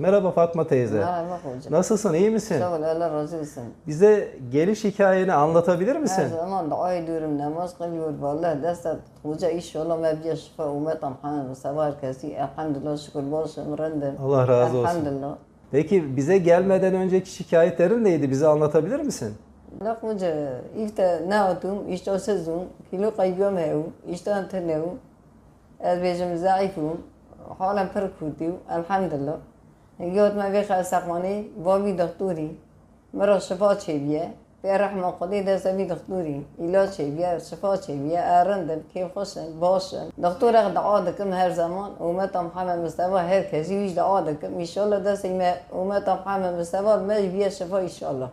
Merhaba Fatma teyze. Merhaba hocam. Nasılsın, iyi misin? Sağ ol, Allah razı olsun. Bize geliş hikayeni anlatabilir Her misin? zaman dua ediyorum, namaz kılıyorum. Vallahi destek hoca inşallah mevdiye şifa ummetim hanım sabah herkesi. Elhamdülillah şükür bolsun rendim. Allah razı olsun. Elhamdülillah. Peki bize gelmeden önceki şikayetlerin neydi? Bize anlatabilir misin? La hoca ifte ne atum, işte sezon, kilo kaybım hev, işte antenev, ezbecim zayıfım, halen per kurdiv, elhamdülillah. قلت ما بيخ استقماني بابي دكتوري مرة شفاء شبيه في رحمة قدي ده سبي دكتوري علاج شبيه شفاء شبيه أرندم كيف خشن باشن دكتور أخ دعادكم هر زمان ومتى محمد مستوى هر كذي ويش دعادكم إن شاء الله ده سيما ومتى محمد مستوى ما بيه شفاء إن شاء الله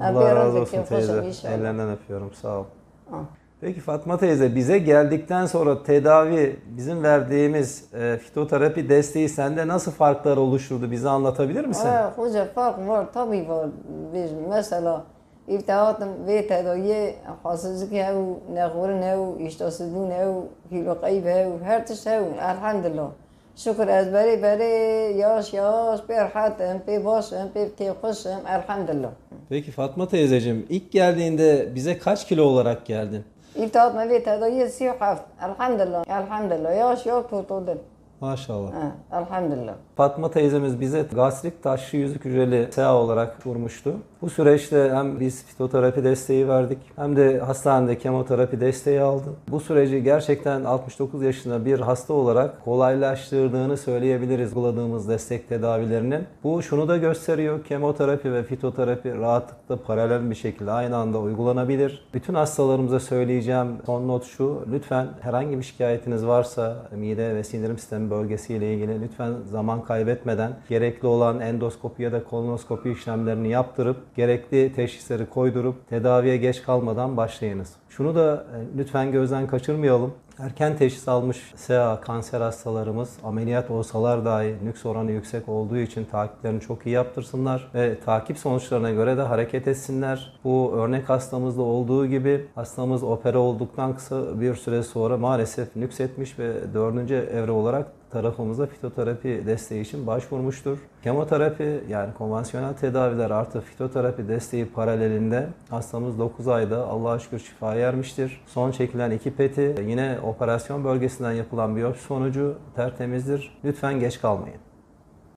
الله يرضى فيك إن شاء الله إلا أنا فيهم صعب آه. Peki Fatma teyze bize geldikten sonra tedavi bizim verdiğimiz e, fitoterapi desteği sende nasıl farklar oluşturdu bize anlatabilir misin? Evet hoca fark var tabii var. Biz mesela irtibatım ve tedaviye hasızlık hev, nehvurun hev, iştahsızlığın hev, kilo kaybı hev, her tür şey hev elhamdülillah. Şükür ezberi beri yaş yaş bir hatim bir başım bir tepkişim elhamdülillah. Peki Fatma teyzeciğim ilk geldiğinde bize kaç kilo olarak geldin? ارتباط ما ve تدایی سی و هفت الحمدلله الحمدلله یاش یا kurtuldum Maşallah. Ha, elhamdülillah Fatma teyzemiz bize gastrik taşlı yüzük hücreli SEA olarak vurmuştu. Bu süreçte hem biz fitoterapi desteği verdik hem de hastanede kemoterapi desteği aldı. Bu süreci gerçekten 69 yaşında bir hasta olarak kolaylaştırdığını söyleyebiliriz uyguladığımız destek tedavilerinin. Bu şunu da gösteriyor. Kemoterapi ve fitoterapi rahatlıkla paralel bir şekilde aynı anda uygulanabilir. Bütün hastalarımıza söyleyeceğim son not şu. Lütfen herhangi bir şikayetiniz varsa mide ve sindirim sistemi bölgesiyle ilgili lütfen zaman kaybetmeden gerekli olan endoskopi ya da kolonoskopi işlemlerini yaptırıp gerekli teşhisleri koydurup tedaviye geç kalmadan başlayınız. Şunu da e, lütfen gözden kaçırmayalım. Erken teşhis almış SEA kanser hastalarımız ameliyat olsalar dahi nüks oranı yüksek olduğu için takiplerini çok iyi yaptırsınlar ve takip sonuçlarına göre de hareket etsinler. Bu örnek hastamızda olduğu gibi hastamız opera olduktan kısa bir süre sonra maalesef nüks etmiş ve dördüncü evre olarak tarafımıza fitoterapi desteği için başvurmuştur. Kemoterapi yani konvansiyonel tedaviler artı fitoterapi desteği paralelinde hastamız 9 ayda Allah'a şükür şifaya ermiştir. Son çekilen iki peti yine operasyon bölgesinden yapılan biyopsi sonucu tertemizdir. Lütfen geç kalmayın.